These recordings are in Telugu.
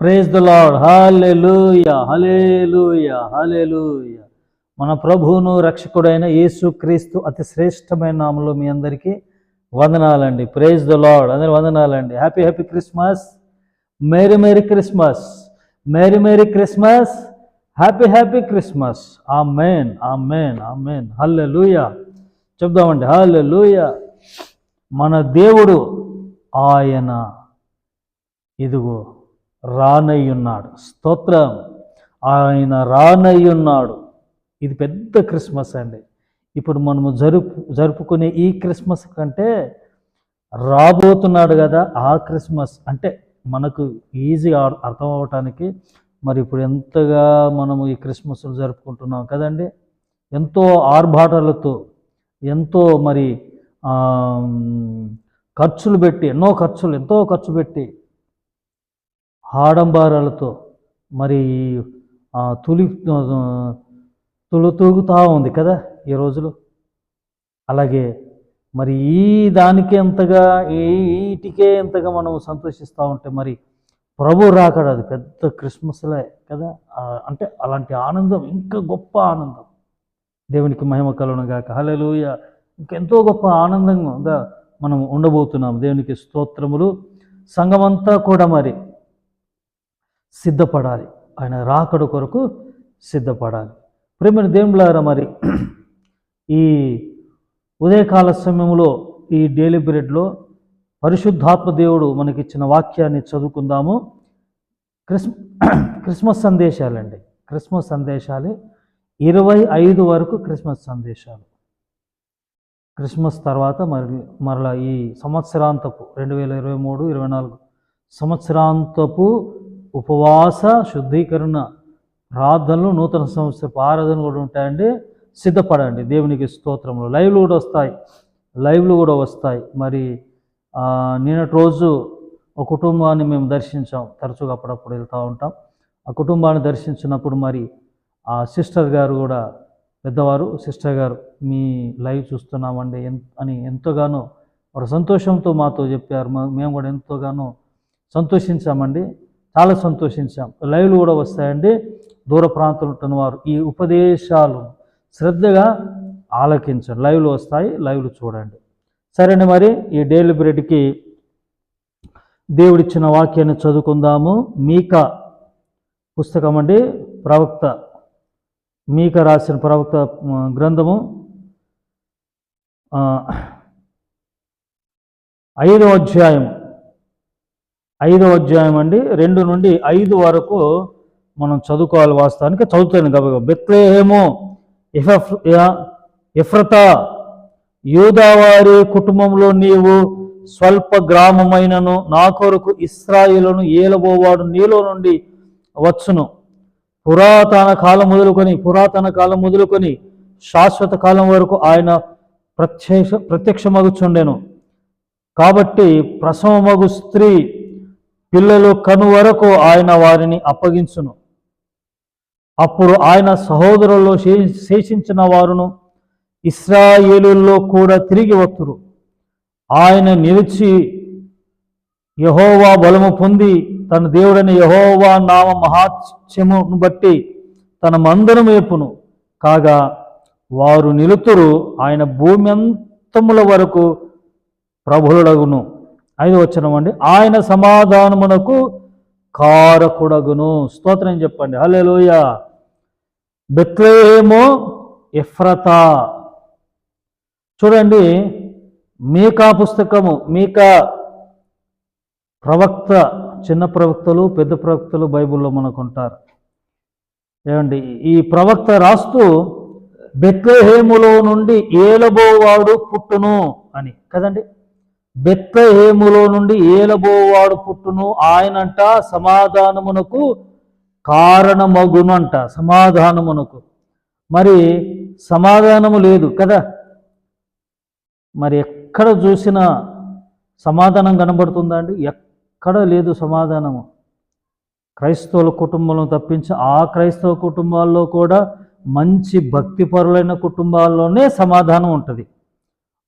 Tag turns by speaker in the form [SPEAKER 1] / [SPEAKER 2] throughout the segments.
[SPEAKER 1] Praise the lord hallelujah hallelujah hallelujah మన ప్రభువును రక్షకుడైన యేసుక్రీస్తు అతి శ్రేష్టమైన నామంలో మీ అందరికీ వందనాలండి. ప్రేజ్ ద లార్డ్ అందరి వందనాలండి. Happy happy Christmas merry merry Christmas merry merry Christmas happy happy Christmas amen ఆ మేన్ ఆ మేన్ హల్లెలుయ చెప్దామండి. హల్లెలుయ మన దేవుడు ఆయన. ఇదిగో. రానయ్యున్నాడు. స్తోత్రం. ఆయన రానయ్యున్నాడు. ఇది పెద్ద క్రిస్మస్ అండి. ఇప్పుడు మనము జరుపు జరుపుకునే ఈ క్రిస్మస్ కంటే రాబోతున్నాడు కదా ఆ క్రిస్మస్. అంటే మనకు ఈజీగా అర్థం అవటానికి మరి ఇప్పుడు ఎంతగా మనము ఈ క్రిస్మస్ జరుపుకుంటున్నాం కదండి. ఎంతో ఆర్భాటాలతో ఎంతో మరి ఖర్చులు పెట్టి ఎన్నో ఖర్చులు ఎంతో ఖర్చు పెట్టి ఆడంబరాలతో మరి తులి తులు తూగుతూ ఉంది కదా ఈ రోజులు. అలాగే మరి ఈ దానికి ఎంతగా ఈ వీటికే ఎంతగా మనం సంతోషిస్తూ ఉంటే మరి ప్రభు రాకడ అది పెద్ద క్రిస్మస్లే కదా. అంటే అలాంటి ఆనందం ఇంకా గొప్ప ఆనందం. దేవునికి మహిమ కలుగును గాక. హల్లెలూయ. ఇంకెంతో గొప్ప ఆనందంగా మనం ఉండబోతున్నాం. దేవునికి స్తోత్రములు. సంఘమంతా కూడా మరి సిద్ధపడాలి. ఆయన రాకడు కొరకు సిద్ధపడాలి. ప్రేమ దేవులారా మరి ఈ ఉదయకాల సమయంలో ఈ డైలీ బ్రెడ్లో పరిశుద్ధాత్మ దేవుడు మనకిచ్చిన వాక్యాన్ని చదువుకుందాము. క్రిస్ క్రిస్మస్ సందేశాలండి. క్రిస్మస్ సందేశాలు. ఇరవై ఐదు వరకు క్రిస్మస్ సందేశాలు. క్రిస్మస్ తర్వాత మరి మరలా ఈ సంవత్సరాంతపు రెండు వేల ఇరవై మూడు ఇరవై నాలుగు సంవత్సరాంతపు ఉపవాస శుద్ధీకరణ ప్రార్థనలు నూతన సంవత్సర ఆరాధన కూడా ఉంటాయండి. సిద్ధపడండి. దేవునికి స్తోత్రములు. లైవ్లు కూడా వస్తాయి. లైవ్లు కూడా వస్తాయి. మరి నిన్నటి రోజు ఒక కుటుంబాన్ని మేము దర్శించాం. తరచుగా అప్పుడప్పుడు వెళ్తూ ఉంటాం. ఆ కుటుంబాన్ని దర్శించినప్పుడు మరి ఆ సిస్టర్ గారు కూడా పెద్దవారు సిస్టర్ గారు మీ లైవ్ చూస్తున్నామండి. అని ఎంతగానో వారు సంతోషంతో మాతో చెప్పారు. మేము కూడా ఎంతోగానో సంతోషించామండి. చాలా సంతోషించాం. లైవ్లు కూడా వస్తాయండి. దూర ప్రాంతంలో ఉంటున్న వారు ఈ ఉపదేశాలు శ్రద్ధగా ఆలకించండి. లైవ్లు వస్తాయి లైవ్లు చూడండి. సరేండి మరి ఈ డైలీ బ్రెడ్కి దేవుడిచ్చిన వాక్యాన్ని చదువుకుందాము. మీక పుస్తకం అండి. ప్రవక్త మీక రాసిన ప్రవక్త గ్రంథము ఐదో అధ్యాయం ఐదో అధ్యాయం అండి. రెండు నుండి ఐదు వరకు మనం చదువుకోవాలి వాస్తవానికి. చదువుతాను కాబట్టి బెత్లేహేమో ఇఫ్ ఇఫ్రత యూదావారి కుటుంబంలో నీవు స్వల్ప గ్రామమైనను నా కొరకు ఇస్రాయిలను ఏలబోవాడు నీలో నుండి వచ్చును. పురాతన కాలం మొదలుకొని పురాతన కాలం మొదలుకొని శాశ్వత కాలం వరకు ఆయన ప్రత్యక్ష ప్రత్యక్షమగుచుండెను. కాబట్టి ప్రసవమగు స్త్రీ పిల్లలు కను వరకు ఆయన వారిని అప్పగించును. అప్పుడు ఆయన సహోదరుల్లో శేషించిన వారును ఇస్రాయేలుల్లో కూడా తిరిగి వత్తురు. ఆయన నిలిచి యహోవా బలము పొంది తన దేవుడని యహోవా నామ మహాత్యమును బట్టి తన మందను వేపును కాగా వారు నిలుతురు ఆయన భూమి అంతముల వరకు ప్రభులగును ఐదు వచ్చిన అండి. ఆయన సమాధానమునకు కారకుడగును. స్తోత్రం చెప్పండి. హల్లెలూయ. బెత్లేమో ఎఫ్రతా. చూడండి మీకా పుస్తకము మీకా ప్రవక్త చిన్న ప్రవక్తలు పెద్ద ప్రవక్తలు బైబిల్లో మనకు ఉంటారు ఏమండి ఈ ప్రవక్త రాస్తూ బెత్లహేములో నుండి ఏలబోవాడు పుట్టును అని. కదండి? బెత్తహేములో నుండి ఏలబోవాడు పుట్టును ఆయనంట సమాధానమునకు కారణమగును అంట సమాధానమునకు. మరి సమాధానము లేదు కదా? మరి ఎక్కడ చూసినా సమాధానం కనబడుతుందా అండి? ఎక్కడ లేదు సమాధానము. క్రైస్తవుల కుటుంబంలో తప్పించి ఆ క్రైస్తవ కుటుంబాల్లో కూడా మంచి భక్తిపరులైన కుటుంబాల్లోనే సమాధానం ఉంటుంది.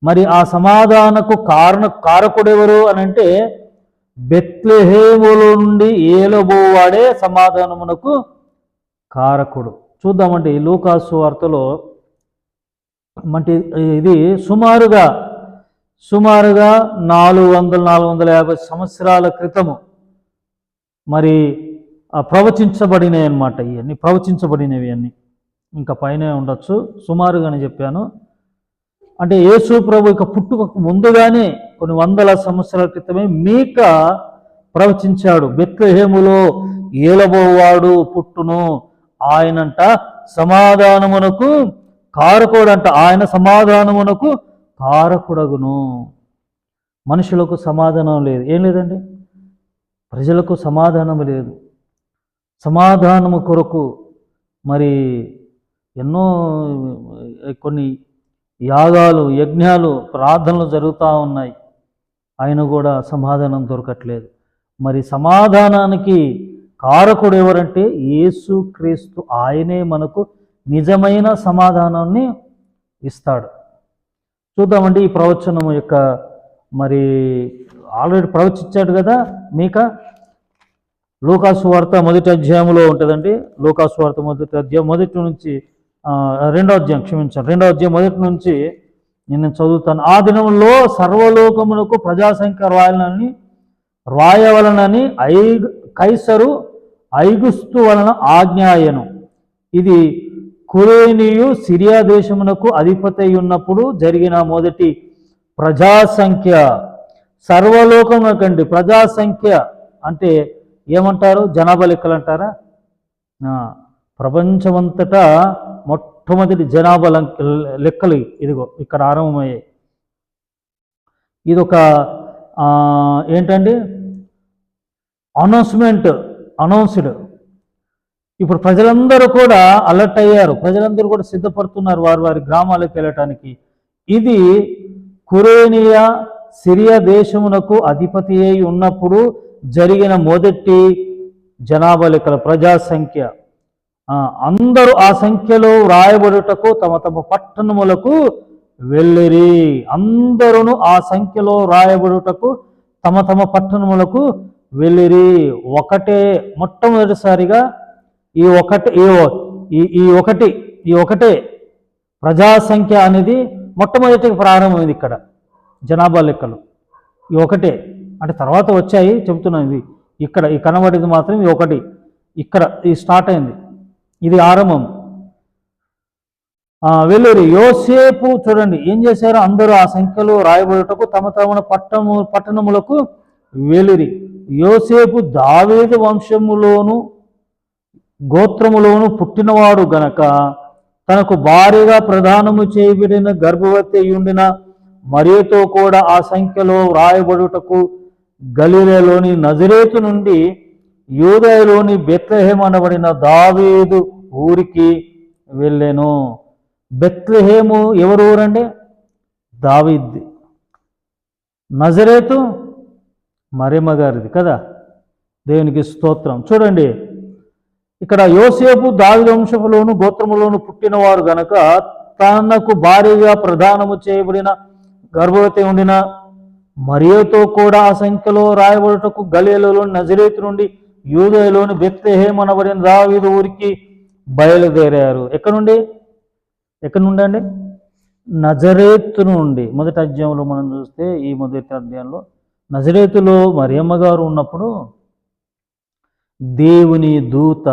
[SPEAKER 1] మరి ఆ సమాధానకు కారణ కారకుడెవరు అని అంటే బెత్లెహేముల నుండి ఏలబోవాడే సమాధానమునకు కారకుడు. చూద్దామండి ఈ లూకాసు వార్తలో అంటే ఇది సుమారుగా సుమారుగా నాలుగు వందల నాలుగు వందల యాభై సంవత్సరాల క్రితము మరి ప్రవచించబడినాయి ప్రవచించబడినవి అనమాట ఇవన్నీ ప్రవచించబడినవి అన్నీ. ఇంకా పైన ఉండొచ్చు. సుమారుగానే చెప్పాను. అంటే యేసు ప్రభు ఇక పుట్టుక ముందుగానే కొన్ని వందల సంవత్సరాల క్రితమే మీక ప్రవచించాడు. బెత్లహేములో ఏలబోవాడు పుట్టును. ఆయనంట సమాధానమునకు కారకుడంట. ఆయన సమాధానమునకు కారకుడగును. మనుషులకు సమాధానం లేదు. ఏం లేదండి? ప్రజలకు సమాధానం లేదు. సమాధానము కొరకు మరి ఎన్నో కొన్ని యాగాలు యజ్ఞాలు ప్రార్థనలు జరుగుతూ ఉన్నాయి. ఆయన కూడా సమాధానం దొరకట్లేదు. మరి సమాధానానికి కారకుడు ఎవరంటే యేసు క్రీస్తు. ఆయనే మనకు నిజమైన సమాధానాన్ని ఇస్తాడు. చూద్దామండి ఈ ప్రవచనం యొక్క మరి ఆల్రెడీ ప్రవచించాడు కదా మీక? లోకాసు వార్త మొదటి అధ్యాయంలో ఉంటుందండి. లోకాసు వార్త మొదటి అధ్యాయం మొదటి నుంచి రెండో అధ్యాయం క్షమించాను రెండో అధ్యాయం మొదటి నుంచి నేను చదువుతాను. ఆ దినంలో సర్వలోకమునకు ప్రజాసంఖ్య రాయాలని రాయవలనని ఐ కైసరు ఐగుస్తు వలన ఆజ్ఞాయను. ఇది కురేనియు సిరియా దేశమునకు అధిపతి ఉన్నప్పుడు జరిగిన మొదటి ప్రజాసంఖ్య. సర్వలోకమునకండి ప్రజాసంఖ్య అంటే ఏమంటారు? జనాభా లెక్కలు అంటారా ప్రపంచమంతటా మొట్టమొదటి జనాభా లెక్కలు ఇదిగో ఇక్కడ ఆరంభమయ్యాయి. ఇది ఒక ఏంటండి? అనౌన్స్మెంట్ అనౌన్స్డ్ ఇప్పుడు ప్రజలందరూ కూడా అలర్ట్ అయ్యారు. ప్రజలందరూ కూడా సిద్ధపడుతున్నారు వారి వారి గ్రామాలకు వెళ్ళటానికి. ఇది కురేనియా సిరియా దేశమునకు అధిపతి అయి ఉన్నప్పుడు జరిగిన మొదటి జనాభా లెక్కల ప్రజాసంఖ్య. అందరూ ఆ సంఖ్యలో వ్రాయబడుటకు తమ తమ పట్టణములకు వెళ్ళిరి. అందరూ ఆ సంఖ్యలో రాయబడుటకు తమ తమ పట్టణములకు వెళ్ళిరి. ఒకటే మొట్టమొదటిసారిగా ఈ ఒకటి ఈ ఓ- ఈ- ఈ ఒకటి ఈ ఒకటే ప్రజా సంఖ్య అనేది మొట్టమొదటిగా ప్రారంభమైంది ఇక్కడ జనాభా లెక్కలు. ఈ ఒకటే అంటే తర్వాత వచ్చాయి చెబుతున్నాను ఇది. ఇక్కడ ఈ కనబడేది మాత్రం ఇది ఒకటి. ఇక్కడ ఇది స్టార్ట్ అయింది. ఇది ఆరంభం. ఆ, వెల్లూరి యోసేపు చూడండి ఏం చేశారు? అందరూ ఆ సంఖ్యలో రాయబడుటకు తమ తమ పట్టము పట్టణములకు వెలురి యోసేపు దావేదు వంశములోను గోత్రములోను పుట్టినవాడు గనక తనకు భారీగా ప్రదానము చేయబడిన గర్భవతి ఉండిన మరియతో కూడా ఆ సంఖ్యలో వ్రాయబడుటకు గలీలలోని నజరేతు నుండి యూదయలోని బెత్లహేం అనబడిన దావీదు ఊరికి వెళ్ళాను. బెత్లహేము ఎవరు ఊరండి? దావీద్ది. నజరేతు మరేమ గారిది కదా? దేవునికి స్తోత్రం. చూడండి ఇక్కడ యోసేపు దావి వంశములోను గోత్రములోను పుట్టినవారు గనక తనకు భారీగా ప్రదానము చేయబడిన గర్భవతి ఉండిన మరియతో కూడా ఆ సంఖ్యలో రాయబడుటకు గలియలోని నజరేతు నుండి యూదయలోని బెత్లెహేం అనబడిన దావీదు ఊరికి బయలుదేరారు. ఎక్కడ నుండి? ఎక్కడ నుండి అండి? నజరేతు నుండి. మొదటి అధ్యాయంలో మనం చూస్తే ఈ మొదటి అధ్యాయంలో నజరేతులో మరియమ్మ గారు ఉన్నప్పుడు దేవుని దూత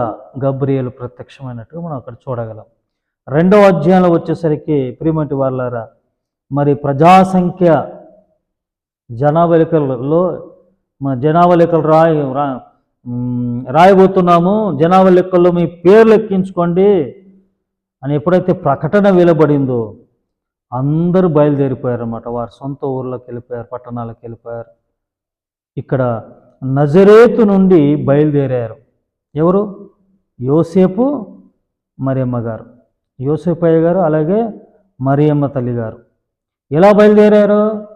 [SPEAKER 1] గబ్రియలు ప్రత్యక్షమైనట్టుగా మనం అక్కడ చూడగలం. రెండవ అధ్యాయంలో వచ్చేసరికి ప్రియమటి వాళ్ళారా మరి ప్రజాసంఖ్య జనాభా లెక్కలలో మన జనాభా లెక్కలు రాయ రా రాయబోతున్నాము. జనాభా లెక్కల్లో మీ పేర్లు ఎక్కించుకోండి అని ఎప్పుడైతే ప్రకటన వెలువడిందో అందరూ బయలుదేరిపోయారు అన్నమాట వారి సొంత ఊర్లోకి వెళ్ళిపోయారు పట్టణాలకు వెళ్ళిపోయారు. ఇక్కడ నజరేతు నుండి బయలుదేరారు. ఎవరు? యోసేపు మరియమ్మ గారు. యోసేపు అయ్య గారు అలాగే మరియమ్మ తల్లి గారు. ఎలా బయలుదేరారు?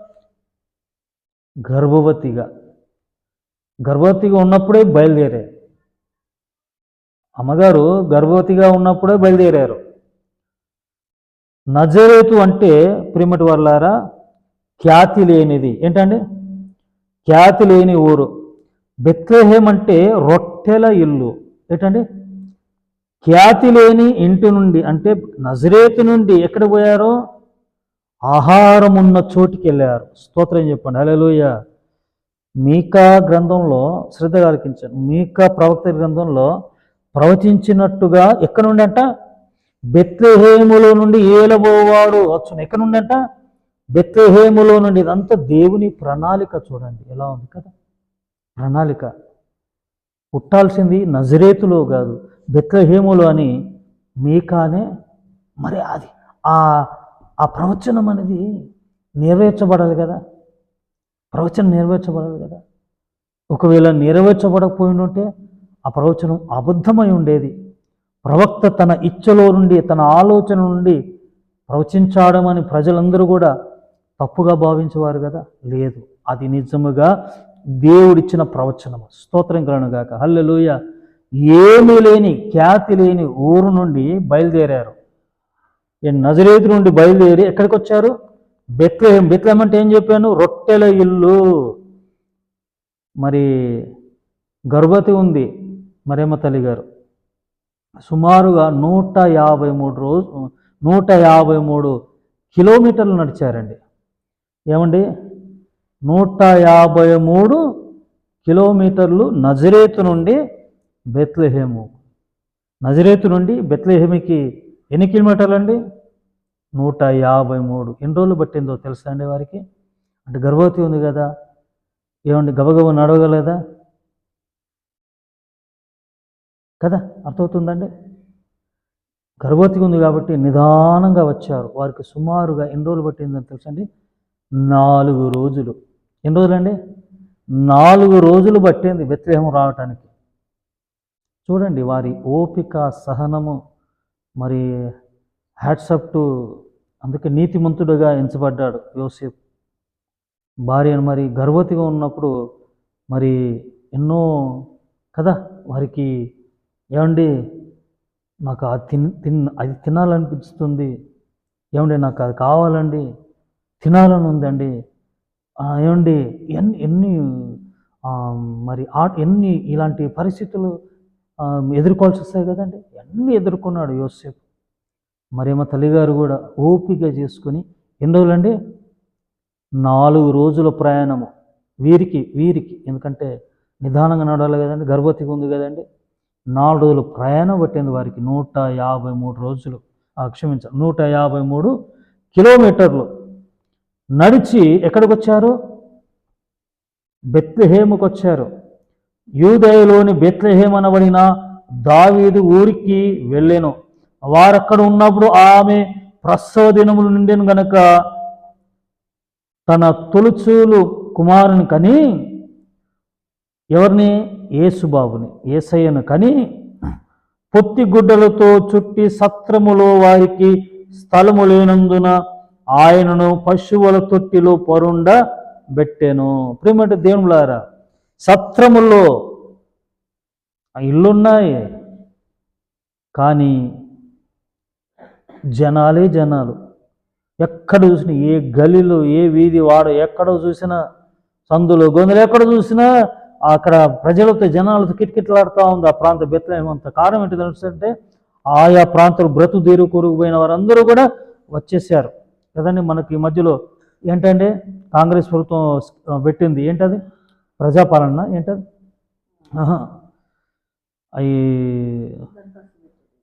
[SPEAKER 1] గర్భవతిగా. గర్భవతిగా ఉన్నప్పుడే బయలుదేరారు అమ్మగారు గర్భవతిగా ఉన్నప్పుడే బయలుదేరారు. నజరేతు అంటే ప్రిమటి వర్లారా ఖ్యాతి లేనిది. ఏంటండి? ఖ్యాతి లేని ఊరు. బెత్లహేం అంటే రొట్టెల ఇల్లు. ఏంటండి? ఖ్యాతి లేని ఇంటి నుండి అంటే నజరేతు నుండి ఎక్కడ పోయారో? ఆహారం ఉన్న చోటికి వెళ్ళారు. స్తోత్రం చెప్పండి. హల్లెలూయా. మీకా గ్రంథంలో శ్రద్ధ ఆలకించాను మీకా ప్రవక్త గ్రంథంలో ప్రవచించినట్టుగా ఎక్కడ నుండి అంట బెత్లెహేములో నుండి ఏలబోవాడు వచ్చును. ఎక్కడ నుండి అంట బెత్లెహేములో నుండి. ఇదంతా దేవుని ప్రణాళిక చూడండి. ఎలా ఉంది కదా? ప్రణాళిక. పుట్టాల్సింది నజరేతులో కాదు. బెత్లహేములో అని మీకానే మరి అది. ఆ ఆ ప్రవచనం అనేది నెరవేర్చబడాలి కదా? ప్రవచనం నెరవేర్చబడదు కదా. ఒకవేళ నెరవేర్చబడకపోయి ఉంటే ఆ ప్రవచనం అబద్ధమై ఉండేది. ప్రవక్త తన ఇచ్చలో నుండి తన ఆలోచన నుండి ప్రవచించాడమని ప్రజలందరూ కూడా తప్పుగా భావించేవారు కదా. లేదు అది నిజముగా దేవుడిచ్చిన ప్రవచనము. స్తోత్రం కలనుగాక హల్లెలూయ. ఏమీ లేని ఖ్యాతి లేని ఊరు నుండి బయలుదేరారు. ఈ నజరేతు నుండి బయలుదేరి ఎక్కడికి వచ్చారు బెత్లహేం బెత్లహేం అంటే ఏం చెప్పాను? రొట్టెల ఇల్లు. మరి గర్భవతి ఉంది మరేమ తల్లి గారు సుమారుగా నూట యాభై మూడు రోజు నూట యాభై మూడు కిలోమీటర్లు నడిచారండి. ఏమండి? నూట యాభై మూడు కిలోమీటర్లు నజరేతు నుండి బెత్లహేము. నజరేతు నుండి బెత్లహేమికి ఎన్ని కిలోమీటర్లు అండి నూట యాభై మూడు. ఎన్ని రోజులు పట్టిందో తెలుసా అండి వారికి? అంటే గర్భవతి ఉంది కదా. ఏమండి గబగబ నడవగలదా? కదా అర్థమవుతుందండి? గర్భవతి ఉంది కాబట్టి నిదానంగా వచ్చారు. వారికి సుమారుగా ఎన్ని రోజులు పట్టిందని తెలుసండి నాలుగు రోజులు. ఎన్ని రోజులండి? నాలుగు రోజులు పట్టింది వ్యతిరేకం రావటానికి. చూడండి వారి ఓపిక సహనము మరి హ్యాట్సప్ టు అందుకే నీతిమంతుడుగా ఎంచబడ్డాడు యోసేపు. భార్యను మరి గర్భవతిగా ఉన్నప్పుడు మరి ఎన్నో కదా వారికి ఏమండి నాకు అది తిన్ తిన్ అది తినాలనిపిస్తుంది. ఏమండి నాకు అది కావాలండి తినాలని ఉందండి. ఏమండి ఎన్ని ఎన్ని మరి ఆ ఎన్ని ఇలాంటి పరిస్థితులు ఎదుర్కోవాల్సి వస్తాయి కదండి. అన్నీ ఎదుర్కొన్నాడు యోసేపు. మరేమో తల్లిగారు కూడా ఓపిక చేసుకుని ఎన్ని రోజులండి? నాలుగు రోజుల ప్రయాణము. వీరికి వీరికి. ఎందుకంటే నిదానంగా నడవాలి కదండి గర్భవతికి ఉంది కదండి. నాలుగు రోజులు ప్రయాణం పట్టింది వారికి. నూట యాభై మూడు రోజులు. ఆ, క్షమించాలి నూట యాభై మూడు కిలోమీటర్లు. నడిచి ఎక్కడికి వచ్చారు బెత్లెహేముకు వచ్చారు యూదయలోని బెత్లెహేమ్ అనబడిన దావీదు ఊరికి వెళ్ళాను. వారక్కడ ఉన్నప్పుడు ఆమె ప్రసవ దినములు నిండెను గనక తన తొలుచూలు కుమారుని కని ఎవరిని? యేసుబాబుని ఏసయ్యను కని పొత్తి గుడ్డలతో చుట్టి సత్రములో వారికి స్థలము లేనందున ఆయనను పశువుల తొట్టిలో పరుండ పెట్టాను ప్రేమంటే దేవులారా సత్రముల్లో ఆ ఇల్లున్నాయి కానీ జనాలే జనాలు. ఎక్కడ చూసినా ఏ గలిలో ఏ వీధి వాడ ఎక్కడ చూసినా సందులు గొంతులు ఎక్కడ చూసినా అక్కడ ప్రజలతో జనాలతో కిటకిటలాడుతూ ఉంది. ఆ ప్రాంత బెత్తలేమంత కారణం ఏంటి తెలుసంటే ఆయా ప్రాంతాలు బ్రతు తీరు కూరుకుపోయిన వారందరూ కూడా వచ్చేసారు. కదండి మనకి ఈ మధ్యలో ఏంటంటే కాంగ్రెస్ ప్రభుత్వం పెట్టింది. ఏంటది? ప్రజాపాలన ఏంటది? అవి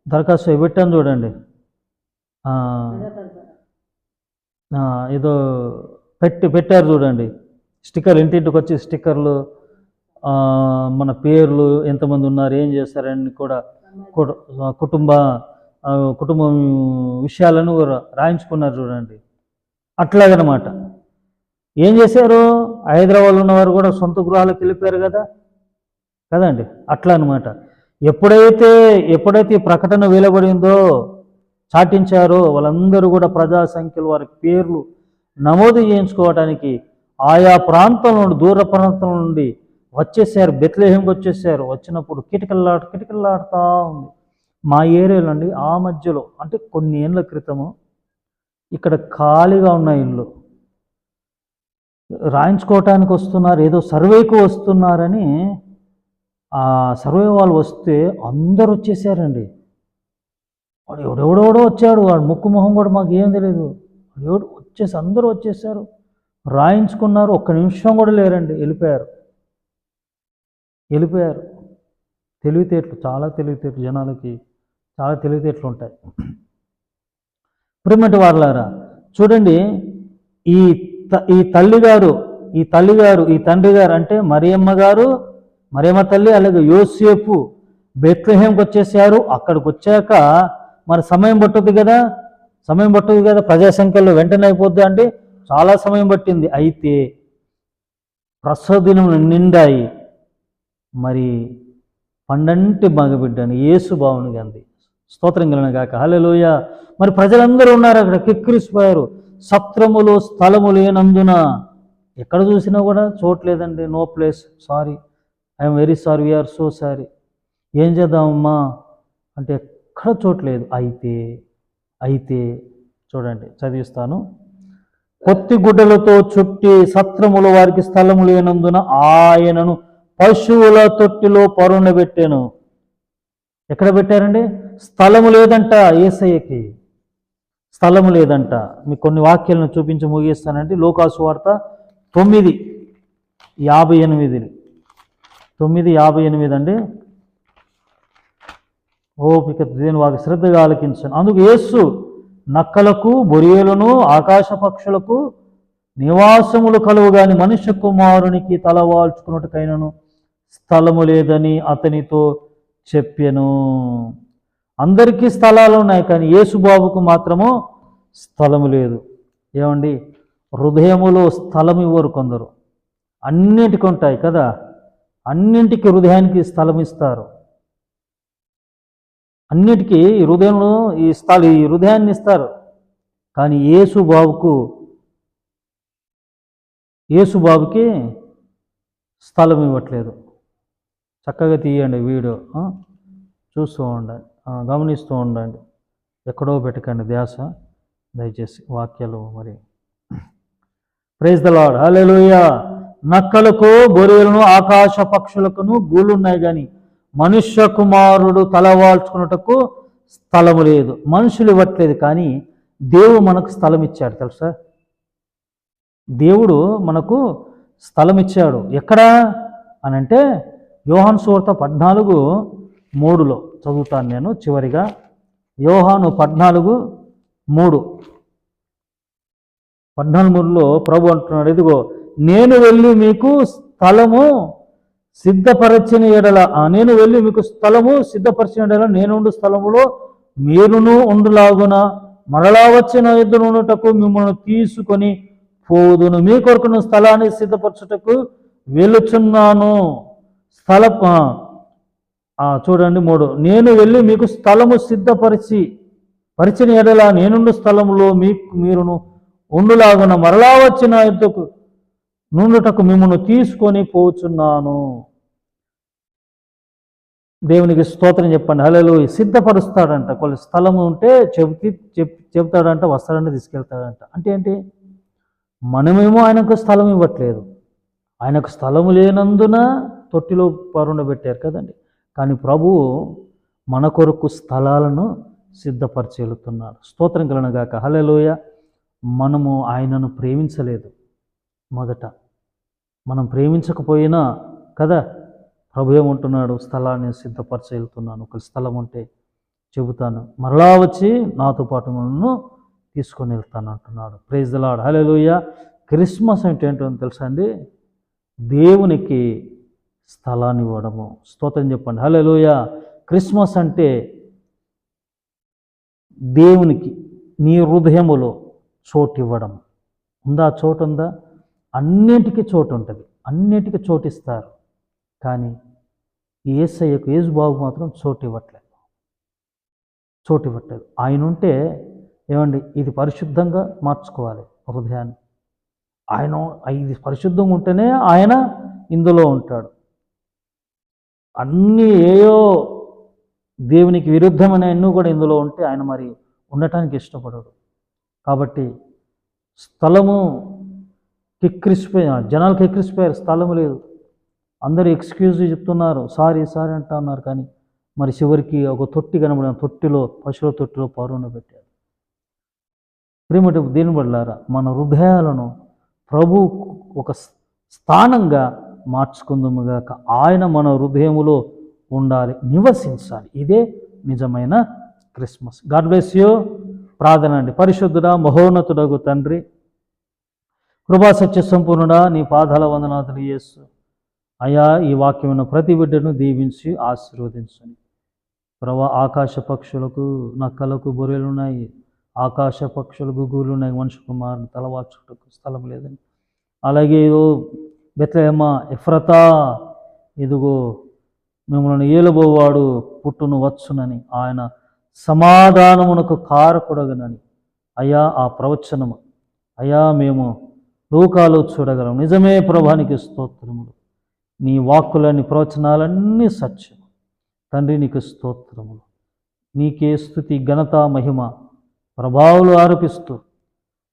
[SPEAKER 1] దరఖాస్తు పెట్టాను చూడండి. ఏదో పెట్టి పెట్టారు చూడండి. స్టిక్కర్ ఇంటింటికి వచ్చి స్టిక్కర్లు మన పేర్లు ఎంతమంది ఉన్నారు ఏం చేస్తారని కూడా కుటుంబ కుటుంబం విషయాలను కూడా రాయించుకున్నారు చూడండి. అట్లాగనమాట. ఏం చేశారు? హైదరాబాద్లో ఉన్నవారు కూడా సొంత గృహాలకు వెళ్ళిపోయారు కదా? కదండి. అట్లా అనమాట. ఎప్పుడైతే ఎప్పుడైతే ఈ ప్రకటన వెలువడిందో చాటించారో వాళ్ళందరూ కూడా ప్రజా సంఖ్యలు వారి పేర్లు నమోదు చేయించుకోవడానికి ఆయా ప్రాంతం నుండి దూర ప్రాంతం నుండి వచ్చేసారు. బెత్లెహేంకి వచ్చేసారు. వచ్చినప్పుడు కిటకల్లాట కిటకల్లాడుతూ ఉంది. మా ఏరియాలో అండి ఆ మధ్యలో అంటే కొన్ని ఏళ్ళ క్రితము ఇక్కడ ఖాళీగా ఉన్న ఇల్లు. రాయించుకోవటానికి వస్తున్నారు ఏదో సర్వేకు వస్తున్నారని ఆ సర్వే వాళ్ళు వస్తే అందరు వచ్చేసారండి. వాడు ఎవడెవడెవడో వచ్చాడు వాడు ముక్కు మొహం కూడా మాకు ఏం తెలియదు వాడు ఎవడు వచ్చేసి అందరూ వచ్చేసారు. రాయించుకున్నారు ఒక్క నిమిషం కూడా లేరండి వెళ్ళిపోయారు. వెళ్ళిపోయారు. తెలివితేటలు చాలా తెలివితేటలు జనాలకి చాలా తెలివితేటలు ఉంటాయి. ప్రిమటి వారలారా చూడండి ఈ త- ఈ తల్లిగారు ఈ తల్లిగారు ఈ తండ్రి గారు అంటే మరియమ్మ గారు మరియమ్మ తల్లి అలాగే యోసేపు బెత్లహేంకి వచ్చేసారు. అక్కడికి వచ్చాక మరి సమయం పట్టుద్ది కదా? సమయం పట్టుద్ది కదా? ప్రజాసంఖ్యలో వెంటనే అయిపోద్ది అంటే చాలా సమయం పట్టింది. అయితే ప్రసవ నిండాయి. మరి పండంటి మగబిడ్డని యేసు బావుని అంది స్తోత్రం కలిగిన కాక హల్లెలూయ. మరి ప్రజలందరూ ఉన్నారు అక్కడ. కిక్కిరిసిపోయారు. సత్రములు స్థలము లేనందున ఎక్కడ చూసినా కూడా చూడలేదండి no place sorry I'm very sorry we're so sorry ఏం చేద్దామమ్మా? అంటే ఎక్కడ చూడలేదు అయితే అయితే చూడండి చదివిస్తాను. కొత్తి గుడ్డలతో చుట్టి సత్రములు వారికి స్థలము లేనందున ఆయనను పశువుల తొట్టిలో పరుండబెట్టాను ఎక్కడ పెట్టారండి? స్థలము లేదంట ఏసయ్యకి. స్థలము లేదంట. మీకు కొన్ని వాక్యాలను చూపించి ముగిస్తానండి. లోకాసు వార్త తొమ్మిది యాభై ఎనిమిది తొమ్మిది యాభై ఎనిమిది అండి. ఓపిక దేని వారికి శ్రద్ధగా ఆలకించను. అందుకు యేసు నక్కలకు బొరియలను ఆకాశ పక్షులకు నివాసములు కలువుగాని మనుష్య కుమారునికి తలవాల్చుకున్నట్టుకైనను స్థలము లేదని అతనితో చెప్పెను. అందరికీ స్థలాలు ఉన్నాయి కానీ యేసుబాబుకు మాత్రము స్థలము లేదు. ఏమండి? హృదయములో స్థలం ఇవ్వరు కొందరు. అన్నింటికి ఉంటాయి కదా? అన్నింటికి హృదయానికి స్థలం ఇస్తారు అన్నిటికీ ఈ హృదయంలో ఈ ఈ హృదయాన్ని ఇస్తారు. కానీ ఏసుబాబుకు యేసుబాబుకి స్థలం ఇవ్వట్లేదు. చక్కగా తీయండి వీడియో. చూస్తూ ఉండండి. గమనిస్తూ ఉండండి. ఎక్కడో పెట్టకండి ధ్యాస. దయచేసి వాక్యాలు మరి. ప్రైజ్ ద లాడ్ నక్కలకు బొరియలను ఆకాశ పక్షులకును గూళ్ళున్నాయి కానీ మనుష్య కుమారుడు తలవాల్చుకున్నటకు స్థలము లేదు. మనుషులు ఇవ్వట్లేదు కానీ దేవుడు మనకు స్థలం ఇచ్చాడు తెలుసా? దేవుడు మనకు స్థలం ఇచ్చాడు. ఎక్కడ? అని అంటే యోహాను సువార్త పద్నాలుగు మూడులో చదువుతాను నేను చివరిగా. యోహాను పద్నాలుగు మూడు. పద్నాలుగు మూడులో ప్రభు అంటున్నాడు ఇదిగో నేను వెళ్ళి మీకు స్థలము సిద్ధపరచిన ఎడల నేను వెళ్ళి మీకు స్థలము సిద్ధపరిచిన ఎడల నేనుండు స్థలములో మీరును ఉండులాగున. మరలా వచ్చిన ఇద్దరు ఉండటకు మిమ్మల్ని తీసుకొని పోదును. మీ కొరకును స్థలాన్ని సిద్ధపరచుటకు వెళ్ళుచున్నాను. స్థల చూడండి మూడు. నేను వెళ్ళి మీకు స్థలము సిద్ధపరిచి పరిచిన ఎడల నేనుండు స్థలములో మీకు మీరును ఉండులాగున. మరలా వచ్చిన ఇద్దరు నుండుటకు మిమ్మల్ని తీసుకొని పోచున్నాను. దేవునికి స్తోత్రం చెప్పండి. హలో సిద్ధపరుస్తాడంట. కొన్ని స్థలం ఉంటే చెబుతి చెప్ చెప్తాడంట వస్తాడంటే తీసుకెళ్తాడంట. అంటే ఏంటి? మనమేమో ఆయనకు స్థలం ఇవ్వట్లేదు. ఆయనకు స్థలం లేనందున తొట్టిలో పరుండబెట్టారు కదండి. కానీ ప్రభువు మన కొరకు స్థలాలను సిద్ధపరిచి స్తోత్రం కలనగాక హలలోయ మనము ఆయనను ప్రేమించలేదు. మొదట మనం ప్రేమించకపోయినా కదా ప్రభు ఏమంటున్నాడు? స్థలాన్ని సిద్ధపరిచి వెళ్తున్నాను ఒక స్థలం ఉంటే చెబుతాను. మరలా వచ్చి నాతో పాటు నన్ను తీసుకొని వెళ్తాను అంటున్నాడు. ప్రైజ్ లాడ్ హలోయ క్రిస్మస్ అంటే ఏంటో తెలుసా అండి? దేవునికి స్థలాన్ని ఇవ్వడము. స్తోత్రం చెప్పండి. హలోయ క్రిస్మస్ అంటే దేవునికి నీ హృదయములో చోటు ఇవ్వడం. ఉందా? చోటు ఉందా? అన్నింటికీ చోటు ఉంటుంది అన్నిటికీ చోటు ఇస్తారు కానీ ఏసయ్యకు ఏజుబాబు మాత్రం చోటు ఇవ్వట్లేదు చోటు ఇవ్వట్లేదు ఆయన ఉంటే ఏమండి ఇది పరిశుద్ధంగా మార్చుకోవాలి హృదయాన్ని. ఆయన ఇది పరిశుద్ధంగా ఉంటేనే ఆయన ఇందులో ఉంటాడు. అన్నీ ఏయో దేవునికి విరుద్ధమైన ఎన్నో కూడా ఇందులో ఉంటే ఆయన మరి ఉండటానికి ఇష్టపడడు. కాబట్టి స్థలము కెక్కిరిసిపోయా. జనాలకు ఎక్కిరిసిపోయారు స్థలం లేదు. అందరూ ఎక్స్క్యూజ్ చెప్తున్నారు. సారీ సారీ అంటా ఉన్నారు కానీ మరి చివరికి ఒక తొట్టి కనబడిన తొట్టిలో పశువుల తొట్టిలో పరువును పెట్టారు. ప్రేమటి దీని వల్లారా మన హృదయాలను ప్రభు ఒక స్థానంగా మార్చుకుందాముగాక ఆయన మన హృదయములో ఉండాలి. నివసించాలి. ఇదే నిజమైన క్రిస్మస్. God bless you. ప్రార్థన అండి. పరిశుద్ధుడా మహోన్నతుడగు తండ్రి కృపా సత్య సంపూర్ణుడా నీ పాదాల వందనాథులు యేసు అయా ఈ వాక్యమైన ప్రతి బిడ్డను దీవించి ఆశీర్వదించండి. ప్రభా ఆకాశ పక్షులకు నక్కలకు బొరెలు ఉన్నాయి ఆకాశ పక్షులు గుగులు ఉన్నాయి మనుషు కుమారుని తలవార్చుటకు స్థలం లేదని. అలాగే ఇదో బెత్లహేమ ఎఫ్రతా ఇదిగో మిమ్మల్ని ఏలుబోవాడు పుట్టును వచ్చునని ఆయన సమాధానమునకు కారకుడగనని. అయా ఆ ప్రవచనము. అయా మేము లోకాలు చూడగలం నిజమే ప్రభానికి స్తోత్రములు. నీ వాక్కులని ప్రవచనాలన్నీ సత్యం. తండ్రి నీకు స్తోత్రములు. నీకే స్థుతి ఘనత మహిమ ప్రభావాలు ఆరోపిస్తూ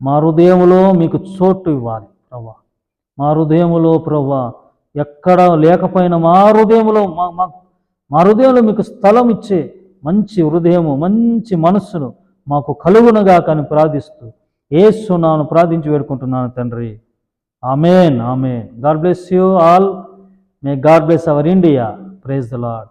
[SPEAKER 1] మా హృదయములో మీకు చోటు ఇవ్వాలి ప్రభా. మా హృదయములో ప్రభా ఎక్కడ లేకపోయినా మా హృదయములో మా మా- హృదయంలో మీకు స్థలం ఇచ్చే మంచి హృదయము మంచి మనస్సును మాకు కలుగునగా కానీ ప్రార్థిస్తూ ఏసునాను ప్రార్థించి వేడుకుంటున్నాను తండ్రి. Amen amen. God bless you all. May God bless our India. Praise the lord